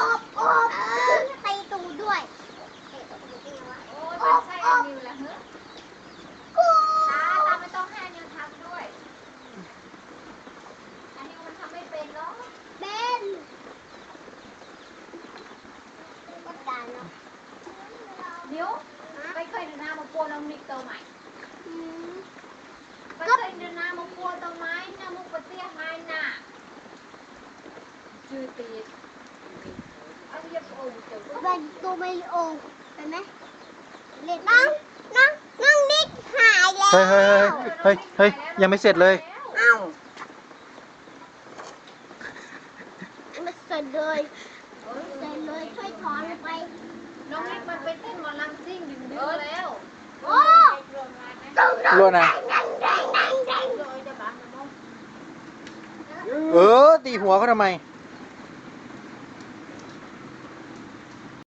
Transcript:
อบอบตีตูด้วยโอ้ยมันใช่อันนิวละเฮ้ยกูตาตาไม่ต้องให้อันนิวทำด้วย อันนิวมันทำไม่เป็นหรอกเบนก็ตาเนาะนิวไปเคยเดินหน้ามาปัวน้องนิกเตอร์ใหม่อืมไปเคยเดินหน้ามาปัวต้นไม้หนะมุกปะเตี้ยไม้น่ะชื่อตีด เยียบโอ่งเดี๋ยวก็เป็นตัวไม่โอ่งเห็นไหมเล่นน้องน้องน้องนิกหายแล้วเฮ้ยเฮ้ยเฮ้ยเฮ้ยเฮ้ยยังไม่เสร็จเลย เอ้าไม่เสร็จเลยเสร็จเลยช่วยถอนไป น้องนิกมันไปเต้นหมอลำซิ่งอยู่เยอะแล้วโอ้รั่วนะโดยจะบ้ามันมองเออตีหัวเขาทำไมเ